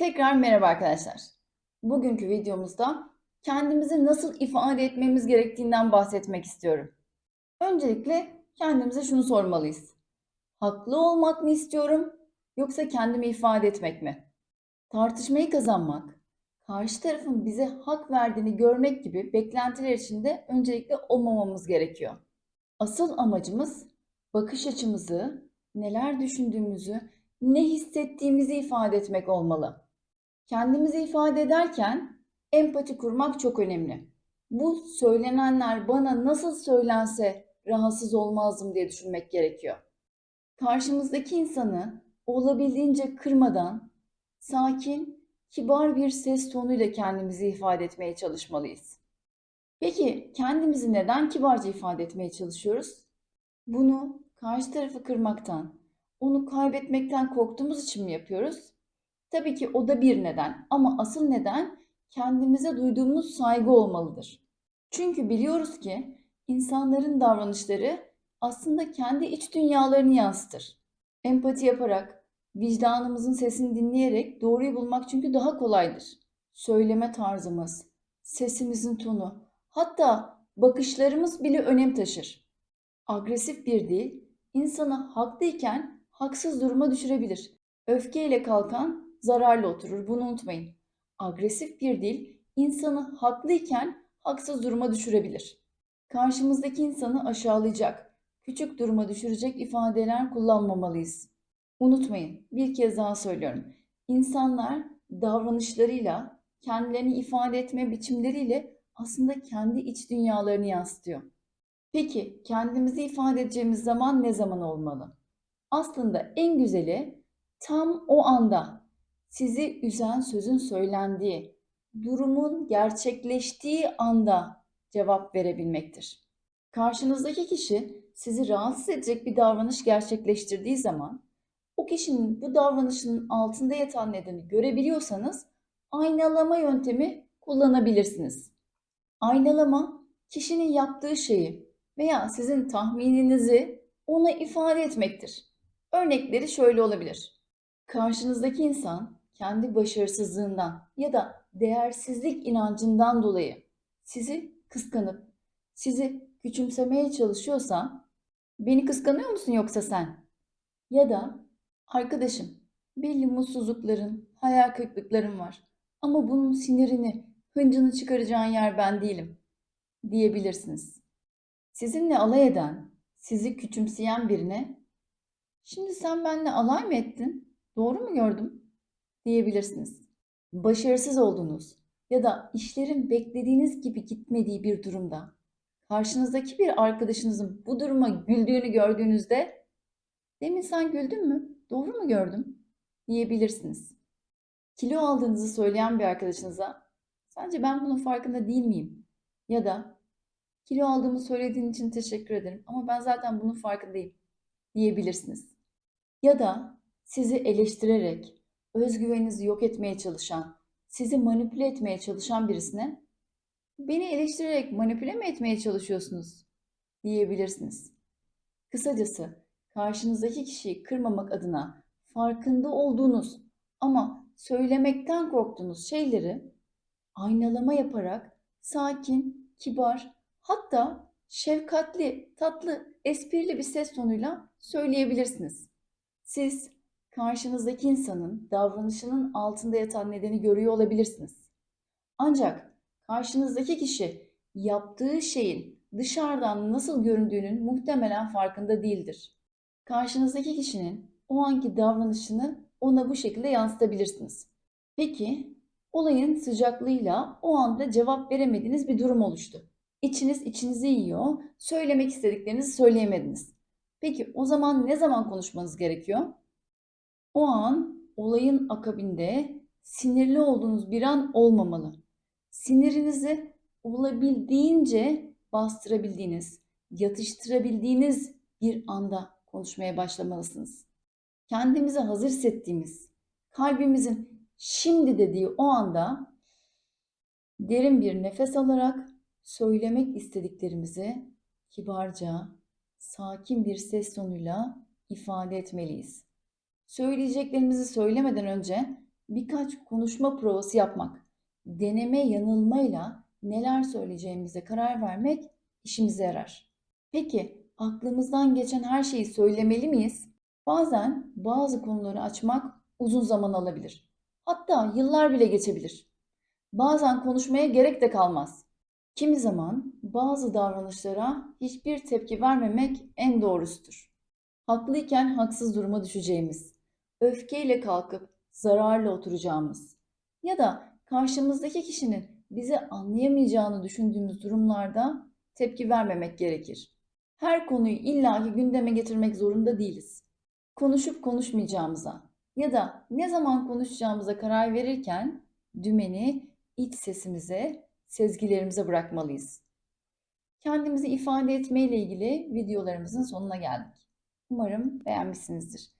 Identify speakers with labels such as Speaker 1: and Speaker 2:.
Speaker 1: Tekrar merhaba arkadaşlar. Bugünkü videomuzda kendimizi nasıl ifade etmemiz gerektiğinden bahsetmek istiyorum. Öncelikle kendimize şunu sormalıyız. Haklı olmak mı istiyorum yoksa kendimi ifade etmek mi? Tartışmayı kazanmak, karşı tarafın bize hak verdiğini görmek gibi beklentiler içinde öncelikle olmamamız gerekiyor. Asıl amacımız bakış açımızı, neler düşündüğümüzü, ne hissettiğimizi ifade etmek olmalı. Kendimizi ifade ederken empati kurmak çok önemli. Bu söylenenler bana nasıl söylense rahatsız olmazdım diye düşünmek gerekiyor. Karşımızdaki insanı olabildiğince kırmadan sakin, kibar bir ses tonuyla kendimizi ifade etmeye çalışmalıyız. Peki kendimizi neden kibarca ifade etmeye çalışıyoruz? Bunu karşı tarafı kırmaktan, onu kaybetmekten korktuğumuz için mi yapıyoruz? Tabii ki o da bir neden ama asıl neden kendimize duyduğumuz saygı olmalıdır. Çünkü biliyoruz ki insanların davranışları aslında kendi iç dünyalarını yansıtır. Empati yaparak, vicdanımızın sesini dinleyerek doğruyu bulmak çünkü daha kolaydır. Söyleme tarzımız, sesimizin tonu, hatta bakışlarımız bile önem taşır. Agresif bir dil insanı haklıyken haksız duruma düşürebilir. Öfkeyle kalkan zararlı oturur. Bunu unutmayın. Agresif bir dil insanı haklıyken haksız duruma düşürebilir. Karşımızdaki insanı aşağılayacak, küçük duruma düşürecek ifadeler kullanmamalıyız. Unutmayın, bir kez daha söylüyorum. İnsanlar davranışlarıyla, kendilerini ifade etme biçimleriyle aslında kendi iç dünyalarını yansıtıyor. Peki kendimizi ifade edeceğimiz zaman ne zaman olmalı? Aslında en güzeli tam o anda sizi üzen sözün söylendiği, durumun gerçekleştiği anda cevap verebilmektir. Karşınızdaki kişi sizi rahatsız edecek bir davranış gerçekleştirdiği zaman o kişinin bu davranışının altında yatan nedeni görebiliyorsanız aynalama yöntemi kullanabilirsiniz. Aynalama kişinin yaptığı şeyi veya sizin tahmininizi ona ifade etmektir. Örnekleri şöyle olabilir. Karşınızdaki insan kendi başarısızlığından ya da değersizlik inancından dolayı sizi kıskanıp sizi küçümsemeye çalışıyorsa beni kıskanıyor musun yoksa sen? Ya da arkadaşım belli mutsuzlukların, hayal kırıklıkların var ama bunun sinirini, hıncını çıkaracağın yer ben değilim diyebilirsiniz. Sizinle alay eden, sizi küçümseyen birine şimdi sen benimle alay mı ettin? Doğru mu gördüm? Diyebilirsiniz. Başarısız olduğunuz ya da işlerin beklediğiniz gibi gitmediği bir durumda karşınızdaki bir arkadaşınızın bu duruma güldüğünü gördüğünüzde demin sen güldün mü? Doğru mu gördüm? diyebilirsiniz. Kilo aldığınızı söyleyen bir arkadaşınıza sence ben bunun farkında değil miyim? Ya da kilo aldığımı söylediğin için teşekkür ederim ama ben zaten bunun farkındayım diyebilirsiniz. Ya da sizi eleştirerek, özgüveninizi yok etmeye çalışan, sizi manipüle etmeye çalışan birisine beni eleştirerek manipüle mi etmeye çalışıyorsunuz diyebilirsiniz. Kısacası karşınızdaki kişiyi kırmamak adına farkında olduğunuz ama söylemekten korktuğunuz şeyleri aynalama yaparak sakin, kibar, hatta şefkatli, tatlı, esprili bir ses tonuyla söyleyebilirsiniz. Siz karşınızdaki insanın davranışının altında yatan nedeni görüyor olabilirsiniz. Ancak karşınızdaki kişi yaptığı şeyin dışarıdan nasıl göründüğünün muhtemelen farkında değildir. Karşınızdaki kişinin o anki davranışını ona bu şekilde yansıtabilirsiniz. Peki olayın sıcaklığıyla o anda cevap veremediğiniz bir durum oluştu. İçiniz içinizi yiyor, söylemek istediklerinizi söyleyemediniz. Peki o zaman ne zaman konuşmanız gerekiyor? O an olayın akabinde sinirli olduğunuz bir an olmamalı. Sinirinizi olabildiğince bastırabildiğiniz, yatıştırabildiğiniz bir anda konuşmaya başlamalısınız. Kendimizi hazır hissettiğimiz, kalbimizin şimdi dediği o anda derin bir nefes alarak söylemek istediklerimizi kibarca, sakin bir ses tonuyla ifade etmeliyiz. Söyleyeceklerimizi söylemeden önce birkaç konuşma provası yapmak, deneme yanılmayla neler söyleyeceğimize karar vermek işimize yarar. Peki aklımızdan geçen her şeyi söylemeli miyiz? Bazen bazı konuları açmak uzun zaman alabilir. Hatta yıllar bile geçebilir. Bazen konuşmaya gerek de kalmaz. Kimi zaman bazı davranışlara hiçbir tepki vermemek en doğrusudur. Haklıyken haksız duruma düşeceğimiz, öfkeyle kalkıp zararla oturacağımız ya da karşımızdaki kişinin bizi anlayamayacağını düşündüğümüz durumlarda tepki vermemek gerekir. Her konuyu illaki gündeme getirmek zorunda değiliz. Konuşup konuşmayacağımıza ya da ne zaman konuşacağımıza karar verirken dümeni iç sesimize, sezgilerimize bırakmalıyız. Kendimizi ifade etme ile ilgili videolarımızın sonuna geldik. Umarım beğenmişsinizdir.